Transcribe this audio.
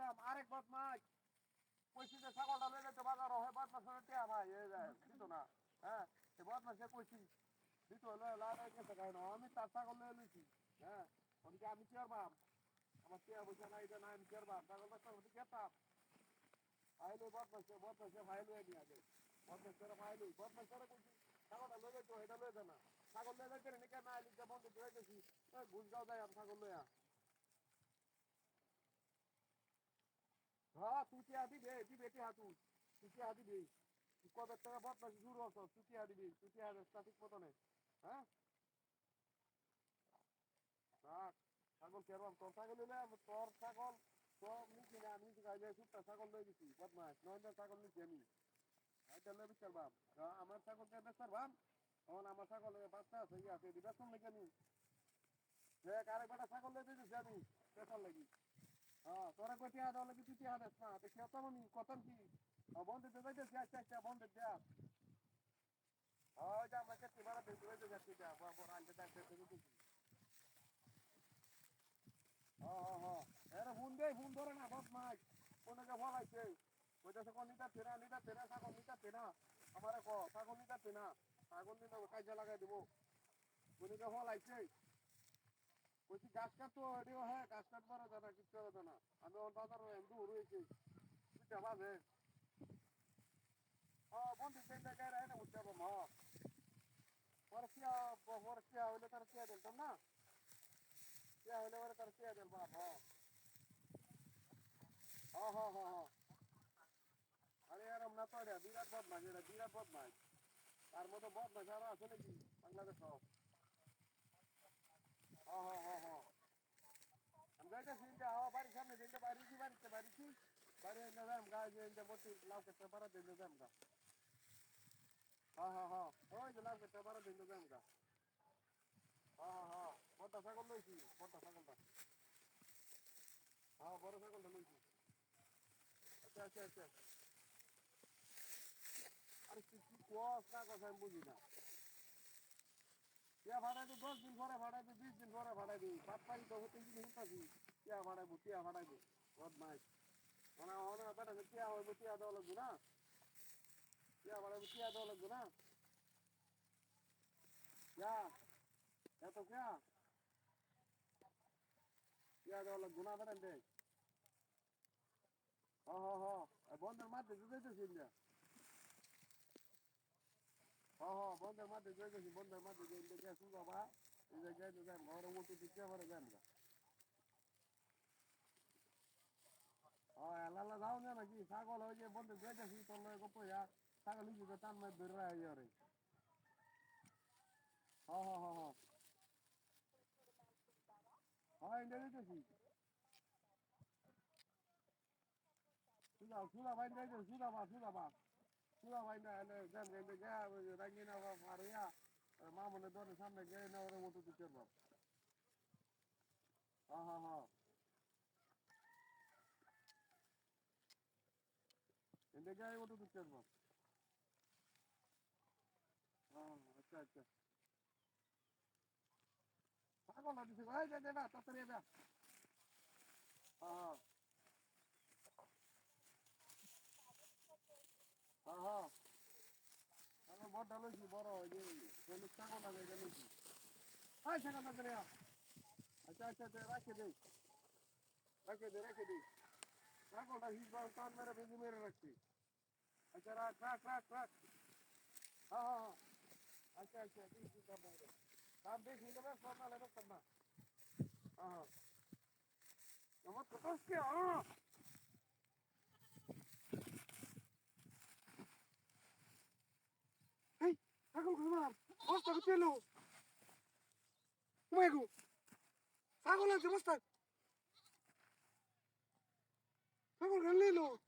বুঝলাম আরেক বদমাস কইছি যে ছাগলটা লয়ে যেতে বাজার হয় বদমাস হলে টিয়া ভাই এই যে, দিত না হ্যাঁ? এই বদমাসে কইছি দিত লয়ে লাগাই গেছে গাই না আমি তার ছাগল লয়ে লইছি হ্যাঁ? ওদিকে আমি বাপ আমার টিয়া বুঝে না এটা না আমি বাপ ছাগল বাচ্চা ওদিকে গেতাম। আইলে বদমাসে বদমাসে ভাই লয়ে নিয়ে আগে বদমাস করে ভাই লই বদমাস করে কইছি ছাগলটা লয়ে যেত এটা লয়ে যা না। ছাগল লয়ে যাইতে নাকি না আইলি যে বন্ধ করে গেছি গুজগাঁও যাই আমি ছাগল লইয়া। হ্যাঁ তুই টিয়া দিবে দিবে টিয়া তুই তুই টিয়া দিবি তুই কবে টাকা বদমাসি শুরু হচ্ছ তুই টিয়া দিবি তুই ঠিক মতো নেই হ্যাঁ? ছাগল কেরম, তোর ছাগল নিলে তোর ছাগল, তোর নিচে না আমি গাইলে সুটটা ছাগল লয়ে গেছি, বদমাস। নয়টা ছাগল নিচ্ছি আমি। এটা লয়ে বিচার বাপ আমার ছাগলকে বেচার বাপ তখন আমার ছাগল বাচ্চা আছে ইয়ে আছে দিবে শুনলে কেন দেখ, আরেক বেটা ছাগল লয়ে আমি পেছন লাগি তোরা কই টিয়া দাও লাগি তুই টিয়া দেস না, দেখি অত মনি কতন কি? বন্ধ দিতে যাইতেছি আচ্ছা আচ্ছা বন্ধ দেয়া ওই যে, আমাকে টিমারা দিতে হয়ে যাচ্ছে যা, বড় বড়, আনতে দেখতে দিতে হ্যাঁ হ্যাঁ হ্যাঁ এরে ফোন দে ফোন ধরে না বস মাই। কোনকে ফলাইছে কইতেছে কোন নিতা তেরা নিতা তেরা ছাগল নিতা তেরা আমারে ক, ছাগল নিতা তেনা ছাগল নিতে কাজে লাগাই দেবো। কোনকে ফলাইছে কইছি গাছ কাটতো, এটিও হ্যাঁ গাছ কাটবার জানা কিচ্ছু হবে না আমি ওর বাজার এমনি রয়েছি বুঝতে পারবে হ্যাঁ বন্ধু, সেই জায়গায় রায় না বুঝতে পারব হ্যাঁ পরে কিয়া পরে কিয়া হইলে তার কিয়া দিলতাম না? কিয়া হইলে পরে তার কিয়া দিল বাপ হ্যাঁ। হ্যাঁ হ্যাঁ হ্যাঁ হ্যাঁ আরে এরম না তো বিরাট বদমাস এটা বিরাট বদমাস তার মতো বদমাস আরও আছে নাকি? বাংলাদেশ হ্যাঁ হ্যাঁ হ্যাঁ হ্যাঁ আমি যাইতেছি ইন্দা হ্যাঁ বাড়ির সামনে দিনটা বাড়িছি বাড়িতে বাড়িছি বাড়ি এনে যাম গা যে ইন্দা বসে লাউ কেটে পারা দিন যাম গা হ্যাঁ হ্যাঁ হ্যাঁ ওই যে লাউ কেটে পারা দিন যাম গা হ্যাঁ হ্যাঁ হ্যাঁ বড়টা ছাগল লইছি বড়টা ছাগলটা হ্যাঁ বড় ছাগলটা লইছি আচ্ছা আচ্ছা আচ্ছা আরে কি কি কোয়াস না কথা আমি বুঝি বাপ পাই তো হতে দিন থাকি টিয়া ভাড়াইবো টিয়া ভাড়াইবো বদমাইশ। মানে, মানে অনা বেটা টিয়া হইবো টিয়া দেওয়া লাগবো না। টিয়া ভাড়াইবো টিয়া দেওয়া লাগবো না। যা, এত কিয়া টিয়া দেওয়া লাগবো না, বেটা দেখ। হ হ হ। বন্ধের মাঠে যেতেছি না হ হ, বন্ধের মাঠে যেতেছি বন্ধের মাঠে যেতে গেছি বাবা। এই যে গেছে যান ঘরে মতো দিচ্ছে ঘরে যান গা হ্যাঁ এলালা যাও না নাকি ছাগল হয়ে যে বন্ধে যেতেছি তোর লয় গপ ইয়া ছাগল হিসেবে টান মার ধরে রাখা ইয়ারে হ্যাঁ হ্যাঁ হ্যাঁ হ্যাঁ হ্যাঁ ইন্ডিয়া যেতেছি সুদা সুদা ভাই যাইতে সুদা বা সুদা বা সুদা ভাই না এলে যান গেলে গা রাঙ্গি না বা মারিয়া মামনে দরে সামনে গিয়ে না ওরে মতো দিতে পারব হ্যাঁ হ্যাঁ হ্যাঁ এলে গিয়ে মতো দিতে পারব হ্যাঁ আচ্ছা আচ্ছা। পাগল না দিছে ভাই যা যা তাড়াতাড়ি যা হ্যাঁ। হ্যাঁ হ্যাঁ। আমি বড় লইছি বড় ওই যে চল্লিশ টাকা না জায়গা লইছি হ্যাঁ সেখান থেকে আচ্ছা আচ্ছা আচ্ছা রাখে দে রাখে দে রাখে দে ছাগলটা হিসবার টান মেরে বেঁধে মেরে রাখছি আচ্ছা রাখ রাখ রাখ রাখ হ্যাঁ হ্যাঁ হ্যাঁ আচ্ছা আচ্ছা দেখছি কাম বাইরে কাম দেখি নেবে সব না নেবে সব না হ্যাঁ হ্যাঁ আমার তো কষ্ট হ্যাঁ ¡Bosta, Garcelo! ¡Muego! ¡Hago la de ¡Hago el Lelo!